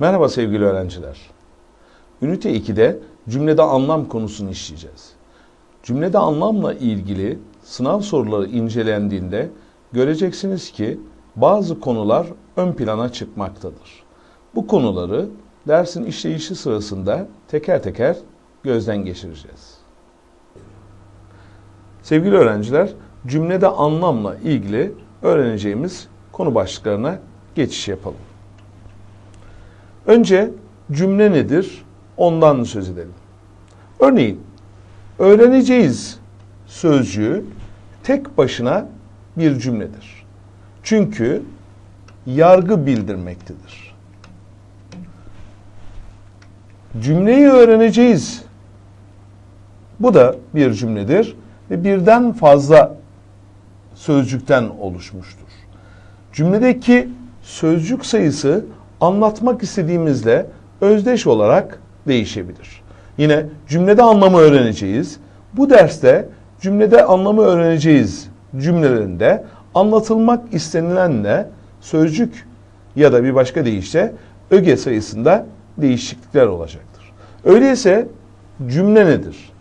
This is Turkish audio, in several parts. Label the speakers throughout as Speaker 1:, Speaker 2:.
Speaker 1: Merhaba sevgili öğrenciler. Ünite 2'de cümlede anlam konusunu işleyeceğiz. Cümlede anlamla ilgili sınav soruları incelendiğinde göreceksiniz ki bazı konular ön plana çıkmaktadır. Bu konuları dersin işleyişi sırasında teker teker gözden geçireceğiz. Sevgili öğrenciler, cümlede anlamla ilgili öğreneceğimiz konu başlıklarına geçiş yapalım. Önce cümle nedir? Ondan söz edelim. Örneğin öğreneceğiz sözcüğü tek başına bir cümledir. Çünkü yargı bildirmektedir. Cümleyi öğreneceğiz. Bu da bir cümledir ve birden fazla sözcükten oluşmuştur. Cümledeki sözcük sayısı anlatmak istediğimizle özdeş olarak değişebilir. Yine cümlede anlamı öğreneceğiz. Bu derste cümlede anlamı öğreneceğiz cümlelerinde anlatılmak istenilenle sözcük ya da bir başka deyişle öge sayısında değişiklikler olacaktır. Öyleyse cümle nedir?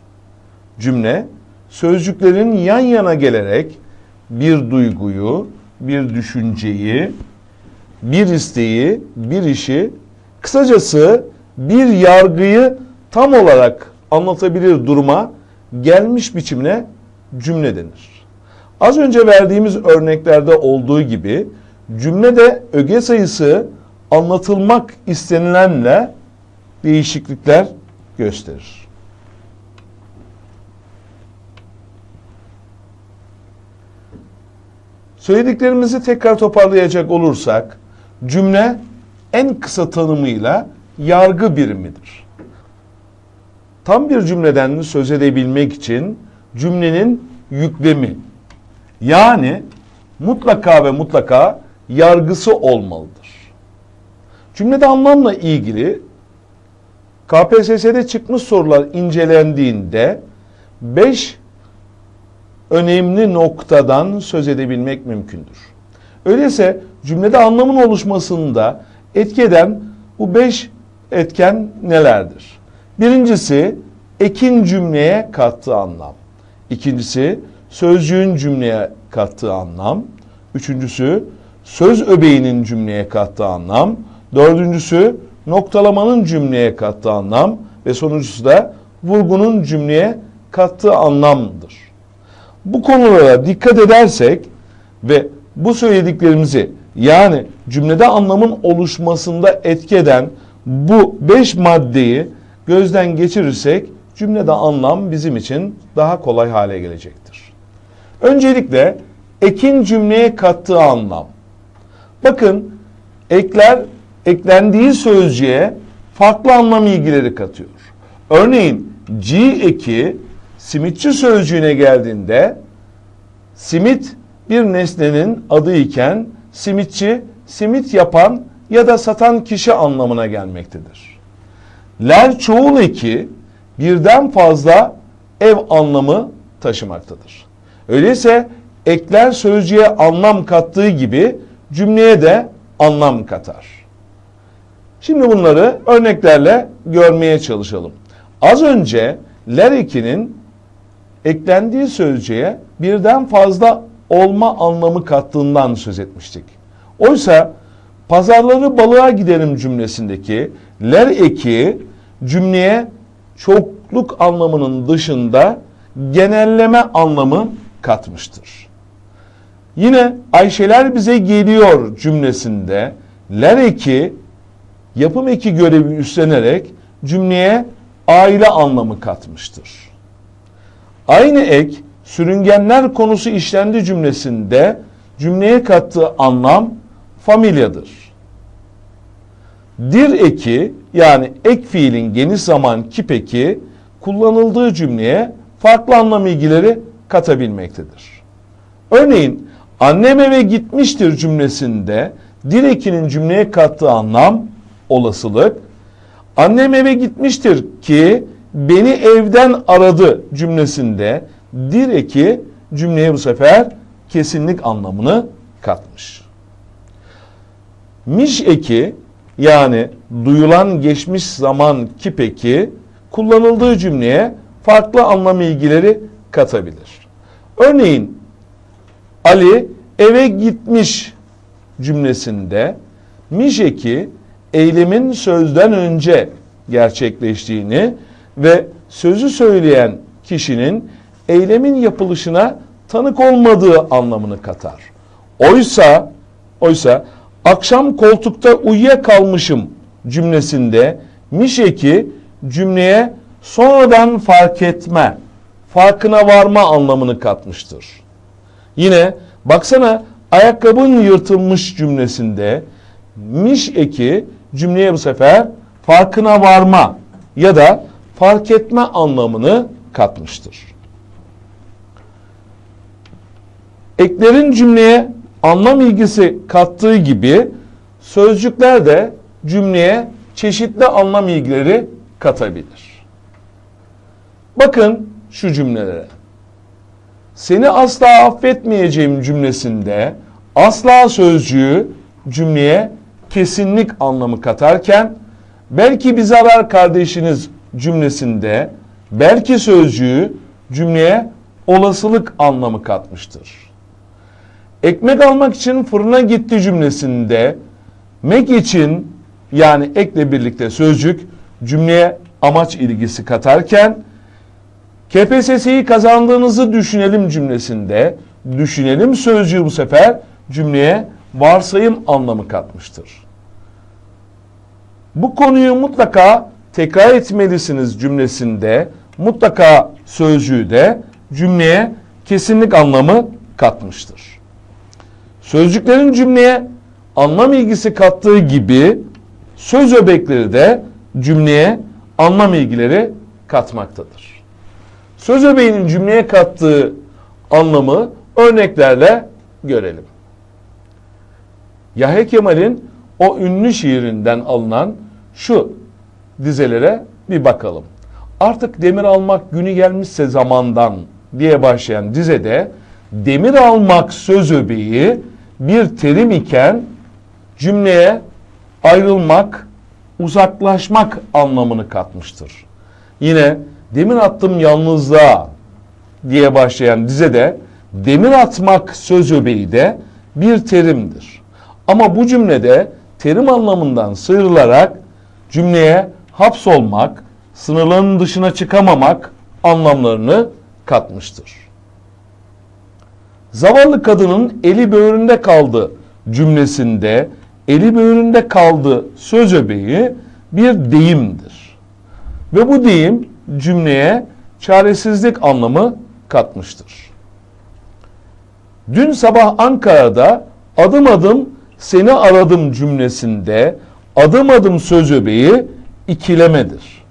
Speaker 1: Cümle sözcüklerin yan yana gelerek bir duyguyu, bir düşünceyi, bir isteği, bir işi, kısacası bir yargıyı tam olarak anlatabilir duruma gelmiş biçimine cümle denir. Az önce verdiğimiz örneklerde olduğu gibi cümlede öge sayısı anlatılmak istenilenle değişiklikler gösterir. Söylediklerimizi tekrar toparlayacak olursak cümle en kısa tanımıyla yargı birimidir. Tam bir cümleden söz edebilmek için cümlenin yüklemi yani mutlaka ve mutlaka yargısı olmalıdır. Cümlede anlamla ilgili KPSS'de çıkmış sorular incelendiğinde 5 önemli noktadan söz edebilmek mümkündür. Öyleyse cümlede anlamın oluşmasında etki eden bu 5 etken nelerdir? Birincisi ekin cümleye kattığı anlam. İkincisi sözcüğün cümleye kattığı anlam. Üçüncüsü söz öbeğinin cümleye kattığı anlam. Dördüncüsü noktalamanın cümleye kattığı anlam. Ve sonuncusu da vurgunun cümleye kattığı anlamdır. Bu konulara dikkat edersek ve bu söylediklerimizi yani cümlede anlamın oluşmasında etki eden bu beş maddeyi gözden geçirirsek cümlede anlam bizim için daha kolay hale gelecektir. Öncelikle ekin cümleye kattığı anlam. Bakın ekler eklendiği sözcüğe farklı anlam ilgileri katıyor. Örneğin G eki simitçi sözcüğüne geldiğinde simit bir nesnenin adı iken simitçi simit yapan ya da satan kişi anlamına gelmektedir. Ler çoğul eki birden fazla ev anlamı taşımaktadır. Öyleyse ekler sözcüğe anlam kattığı gibi cümleye de anlam katar. Şimdi bunları örneklerle görmeye çalışalım. Az önce ler ekinin eklendiği sözcüğe birden fazla olma anlamı kattığından söz etmiştik. Oysa pazarları balığa giderim cümlesindeki ler eki cümleye çokluk anlamının dışında genelleme anlamı katmıştır. Yine Ayşeler bize geliyor cümlesinde ler eki yapım eki görevi üstlenerek cümleye aile anlamı katmıştır. Aynı ek sürüngenler konusu işlendi cümlesinde cümleye kattığı anlam familyadır. Dir eki yani ek fiilin geniş zaman kip eki kullanıldığı cümleye farklı anlam ilgileri katabilmektedir. Örneğin annem eve gitmiştir cümlesinde dir ekinin cümleye kattığı anlam olasılık. Annem eve gitmiştir ki beni evden aradı cümlesinde dir eki cümleye bu sefer kesinlik anlamını katmış. Miş eki yani duyulan geçmiş zaman ki peki kullanıldığı cümleye farklı anlam ilgileri katabilir. Örneğin Ali eve gitmiş cümlesinde miş eki eylemin sözden önce gerçekleştiğini ve sözü söyleyen kişinin eylemin yapılışına tanık olmadığı anlamını katar. Oysa oysa akşam koltukta uyuyakalmışım cümlesinde miş eki cümleye sonradan fark etme, farkına varma anlamını katmıştır. Yine baksana ayakkabın yırtılmış cümlesinde miş eki cümleye bu sefer farkına varma ya da fark etme anlamını katmıştır. Eklerin cümleye anlam ilgisi kattığı gibi sözcükler de cümleye çeşitli anlam ilgileri katabilir. Bakın şu cümlelere. Seni asla affetmeyeceğim cümlesinde asla sözcüğü cümleye kesinlik anlamı katarken belki bizi arar kardeşiniz cümlesinde belki sözcüğü cümleye olasılık anlamı katmıştır. Ekmek almak için fırına gitti cümlesinde mek için yani ekle birlikte sözcük cümleye amaç ilgisi katarken KPSS'yi kazandığınızı düşünelim cümlesinde düşünelim sözcüğü bu sefer cümleye varsayım anlamı katmıştır. Bu konuyu mutlaka tekrar etmelisiniz cümlesinde mutlaka sözcüğü de cümleye kesinlik anlamı katmıştır. Sözcüklerin cümleye anlam ilgisi kattığı gibi söz öbekleri de cümleye anlam ilgileri katmaktadır. Söz öbeğinin cümleye kattığı anlamı örneklerle görelim. Yahya Kemal'in o ünlü şiirinden alınan şu dizelere bir bakalım. Artık demir almak günü gelmişse zamandan diye başlayan dizede demir almak söz öbeği bir terim iken cümleye ayrılmak, uzaklaşmak anlamını katmıştır. Yine demir attım yalnızlığa diye başlayan dizede demir atmak söz öbeği de bir terimdir. Ama bu cümlede terim anlamından sıyrılarak cümleye hapsolmak, sınırların dışına çıkamamak anlamlarını katmıştır. Zavallı kadının eli böğründe kaldı cümlesinde eli böğründe kaldı söz öbeği bir deyimdir. Ve bu deyim cümleye çaresizlik anlamı katmıştır. Dün sabah Ankara'da adım adım seni aradım cümlesinde adım adım söz öbeği ikilemedir.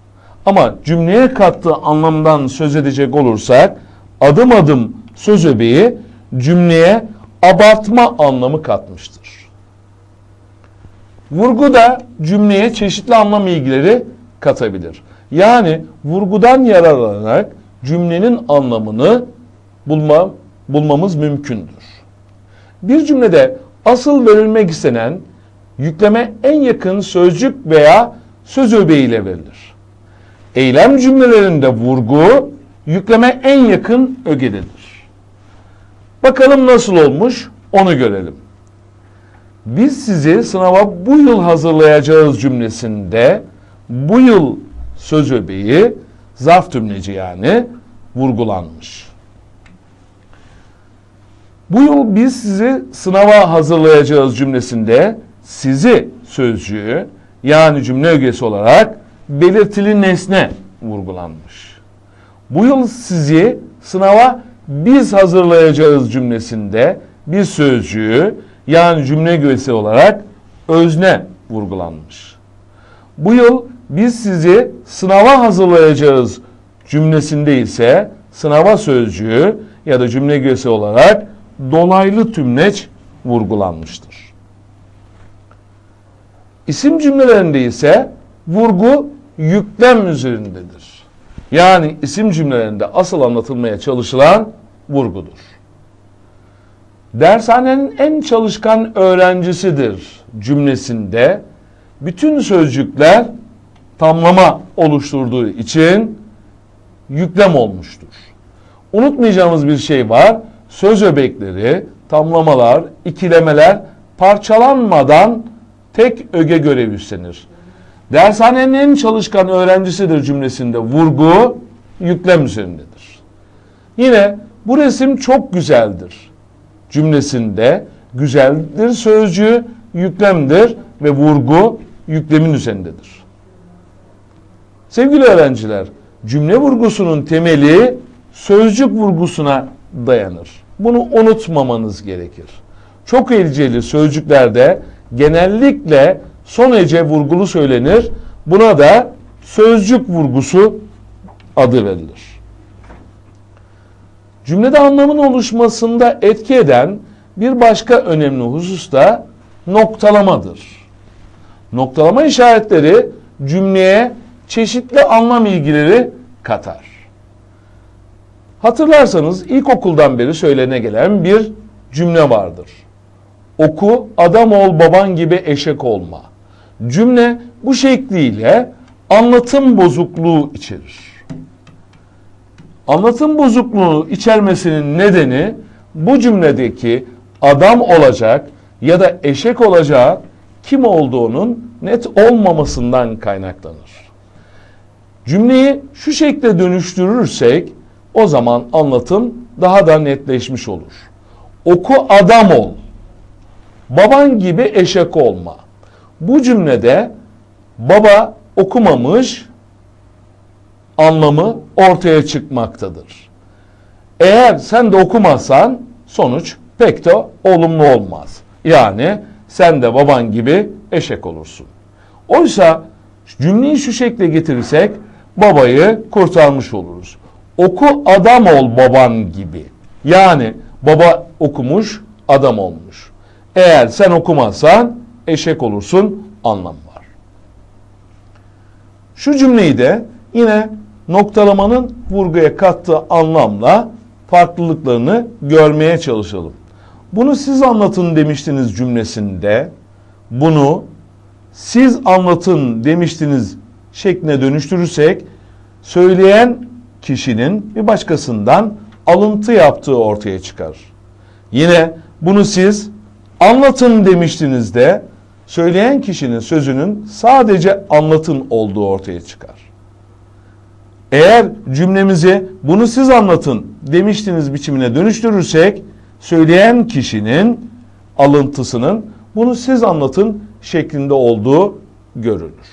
Speaker 1: Ama cümleye kattığı anlamdan söz edecek olursak adım adım söz öbeği cümleye abartma anlamı katmıştır. Vurgu da cümleye çeşitli anlam ilgileri katabilir. Yani vurgudan yararlanarak cümlenin anlamını bulma, bulmamız mümkündür. Bir cümlede asıl verilmek istenen yükleme en yakın sözcük veya söz öbeğiyle verilir. Eylem cümlelerinde vurgu yükleme en yakın ögededir. Bakalım nasıl olmuş onu görelim. Biz sizi sınava bu yıl hazırlayacağız cümlesinde bu yıl söz öbeği zarf tümleci yani vurgulanmış. Bu yıl biz sizi sınava hazırlayacağız cümlesinde sizi sözcüğü yani cümle ögesi olarak belirtili nesne vurgulanmış. Bu yıl sizi sınava biz hazırlayacağız cümlesinde bir sözcüğü yani cümle ögesi olarak özne vurgulanmış. Bu yıl biz sizi sınava hazırlayacağız cümlesinde ise sınava sözcüğü ya da cümle ögesi olarak dolaylı tümleç vurgulanmıştır. İsim cümlelerinde ise vurgu yüklem üzerindedir. Yani isim cümlelerinde asıl anlatılmaya çalışılan vurgudur. Dershanenin en çalışkan öğrencisidir cümlesinde bütün sözcükler tamlama oluşturduğu için yüklem olmuştur. Unutmayacağımız bir şey var. Söz öbekleri, tamlamalar, ikilemeler parçalanmadan tek öge görev üstlenir. Dershanenin en çalışkan öğrencisidir cümlesinde vurgu yüklem üzerindedir. Yine bu resim çok güzeldir cümlesinde güzeldir sözcüğü yüklemdir ve vurgu yüklemin üzerindedir. Sevgili öğrenciler, cümle vurgusunun temeli sözcük vurgusuna dayanır. Bunu unutmamanız gerekir. Çok heceli sözcüklerde genellikle son hece vurgulu söylenir. Buna da sözcük vurgusu adı verilir. Cümlede anlamın oluşmasında etki eden bir başka önemli husus da noktalamadır. Noktalama işaretleri cümleye çeşitli anlam ilgileri katar. Hatırlarsanız ilkokuldan beri söylene gelen bir cümle vardır. Oku, adam ol, baban gibi eşek olma. Cümle bu şekliyle anlatım bozukluğu içerir. Anlatım bozukluğu içermesinin nedeni bu cümledeki adam olacak ya da eşek olacak kim olduğunun net olmamasından kaynaklanır. Cümleyi şu şekilde dönüştürürsek o zaman anlatım daha da netleşmiş olur. Oku adam ol. Baban gibi eşek olma. Bu cümlede baba okumamış anlamı ortaya çıkmaktadır. Eğer sen de okumazsan sonuç pek de olumlu olmaz. Yani sen de baban gibi eşek olursun. Oysa cümleyi şu şekle getirirsek babayı kurtarmış oluruz. Oku adam ol baban gibi. Yani baba okumuş adam olmuş. Eğer sen okumazsan eşek olursun anlam var. Şu cümleyi de yine noktalamanın vurguya kattığı anlamla farklılıklarını görmeye çalışalım. Bunu siz anlatın demiştiniz cümlesinde bunu siz anlatın demiştiniz şekline dönüştürürsek söyleyen kişinin bir başkasından alıntı yaptığı ortaya çıkar. Yine bunu siz anlatın demiştiniz de söyleyen kişinin sözünün sadece anlatın olduğu ortaya çıkar. Eğer cümlemizi bunu siz anlatın demiştiniz biçimine dönüştürürsek söyleyen kişinin alıntısının bunu siz anlatın şeklinde olduğu görülür.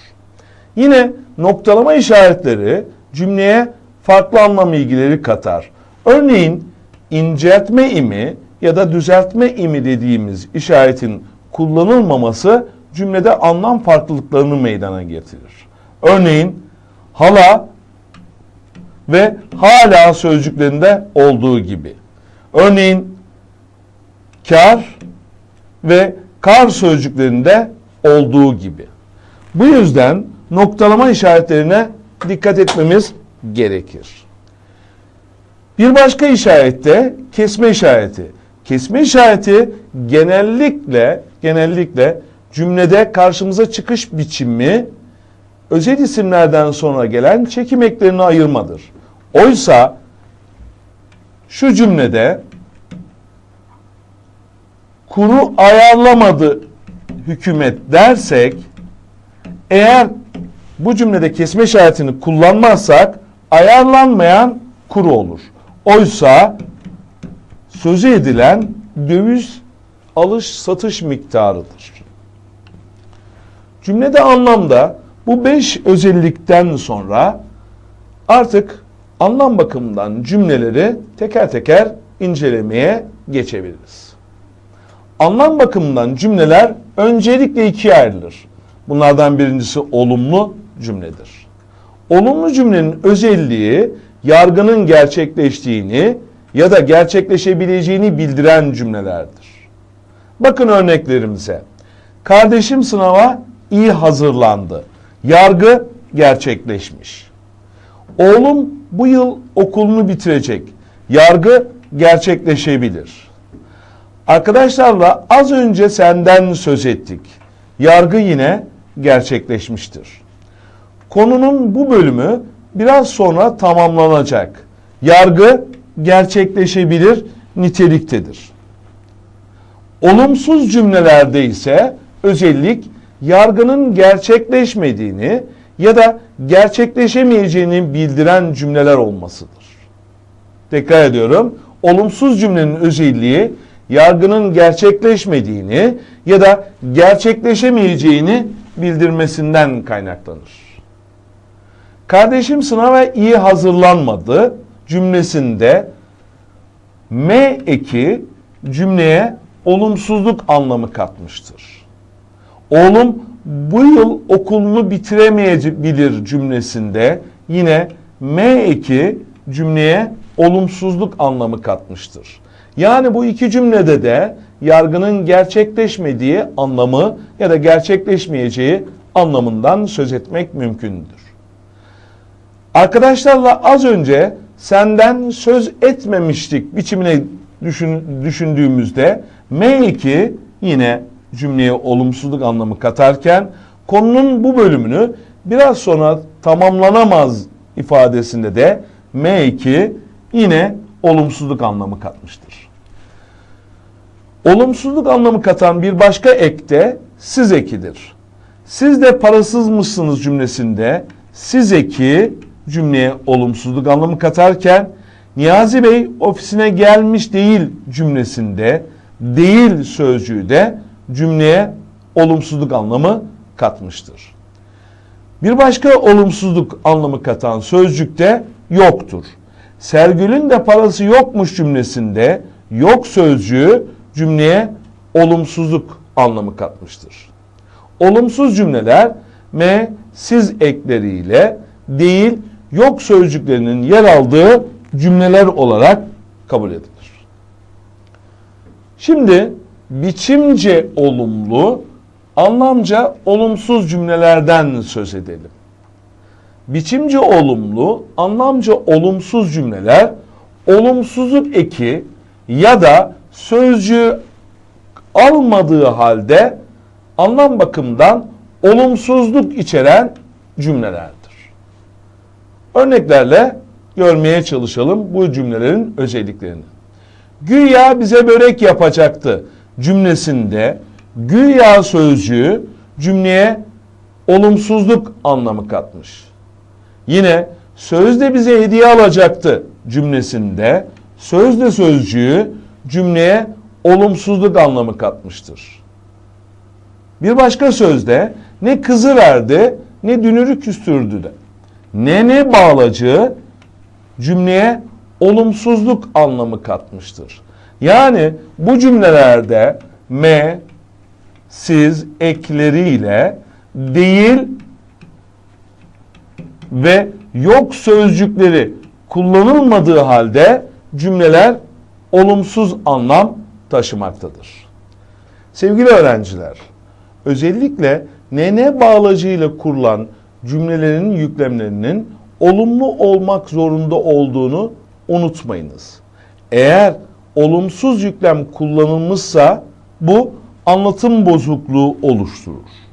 Speaker 1: Yine noktalama işaretleri cümleye farklı anlam ilgileri katar. Örneğin inceltme imi ya da düzeltme imi dediğimiz işaretin kullanılmaması cümlede anlam farklılıklarını meydana getirir. Örneğin hala ve hala sözcüklerinde olduğu gibi. Örneğin kar ve kar sözcüklerinde olduğu gibi. Bu yüzden noktalama işaretlerine dikkat etmemiz gerekir. Bir başka işarette kesme işareti. Kesme işareti genellikle genellikle cümlede karşımıza çıkış biçimi özel isimlerden sonra gelen çekim eklerini ayırmadır. Oysa şu cümlede kuru ayarlamadı hükümet dersek eğer bu cümlede kesme işaretini kullanmazsak ayarlanmayan kuru olur. Oysa sözü edilen döviz alış satış miktarıdır. Cümlede anlamda bu beş özellikten sonra artık anlam bakımından cümleleri teker teker incelemeye geçebiliriz. Anlam bakımından cümleler öncelikle ikiye ayrılır. Bunlardan birincisi olumlu cümledir. Olumlu cümlenin özelliği yargının gerçekleştiğini ya da gerçekleşebileceğini bildiren cümlelerdir. Bakın örneklerimize. Kardeşim sınava iyi hazırlandı. Yargı gerçekleşmiş. Oğlum bu yıl okulunu bitirecek. Yargı gerçekleşebilir. Arkadaşlarla az önce senden söz ettik. Yargı yine gerçekleşmiştir. Konunun bu bölümü biraz sonra tamamlanacak. Yargı gerçekleşebilir niteliktedir. Olumsuz cümlelerde ise özellik yargının gerçekleşmediğini ya da gerçekleşemeyeceğini bildiren cümleler olmasıdır. Tekrar ediyorum. Olumsuz cümlenin özelliği yargının gerçekleşmediğini ya da gerçekleşemeyeceğini bildirmesinden kaynaklanır. Kardeşim sınava iyi hazırlanmadı cümlesinde M eki cümleye olumsuzluk anlamı katmıştır. Oğlum bu yıl okulunu bitiremeyebilir cümlesinde yine M eki cümleye olumsuzluk anlamı katmıştır. Yani bu iki cümlede de yargının gerçekleşmediği anlamı ya da gerçekleşmeyeceği anlamından söz etmek mümkündür. Arkadaşlarla az önce senden söz etmemiştik biçimine düşün, düşündüğümüzde M2 yine cümleye olumsuzluk anlamı katarken konunun bu bölümünü biraz sonra tamamlanamaz ifadesinde de M2 yine olumsuzluk anlamı katmıştır. Olumsuzluk anlamı katan bir başka ek de siz ekidir. Siz de parasızmışsınız cümlesinde siz eki cümleye olumsuzluk anlamı katarken Niyazi Bey ofisine gelmiş değil cümlesinde değil sözcüğü de cümleye olumsuzluk anlamı katmıştır. Bir başka olumsuzluk anlamı katan sözcük de yoktur. Sergül'ün de parası yokmuş cümlesinde yok sözcüğü cümleye olumsuzluk anlamı katmıştır. Olumsuz cümleler me, siz ekleriyle değil yok sözcüklerinin yer aldığı cümleler olarak kabul edilir. Şimdi biçimce olumlu, anlamca olumsuz cümlelerden söz edelim. Biçimce olumlu, anlamca olumsuz cümleler olumsuzluk eki ya da sözcüğü almadığı halde anlam bakımından olumsuzluk içeren cümlelerdir. Örneklerle görmeye çalışalım bu cümlelerin özelliklerini. Güya bize börek yapacaktı cümlesinde güya sözcüğü cümleye olumsuzluk anlamı katmış. Yine sözde bize hediye alacaktı cümlesinde sözde sözcüğü cümleye olumsuzluk anlamı katmıştır. Bir başka sözde ne kızı verdi ne dünürü küstürdü de. Ne ne bağlacı cümleye olumsuzluk anlamı katmıştır. Yani bu cümlelerde me, siz ekleriyle değil ve yok sözcükleri kullanılmadığı halde cümleler olumsuz anlam taşımaktadır. Sevgili öğrenciler, özellikle nene bağlacıyla kurulan cümlelerin yüklemlerinin olumlu olmak zorunda olduğunu unutmayınız. Eğer olumsuz yüklem kullanılmışsa bu anlatım bozukluğu oluşturur.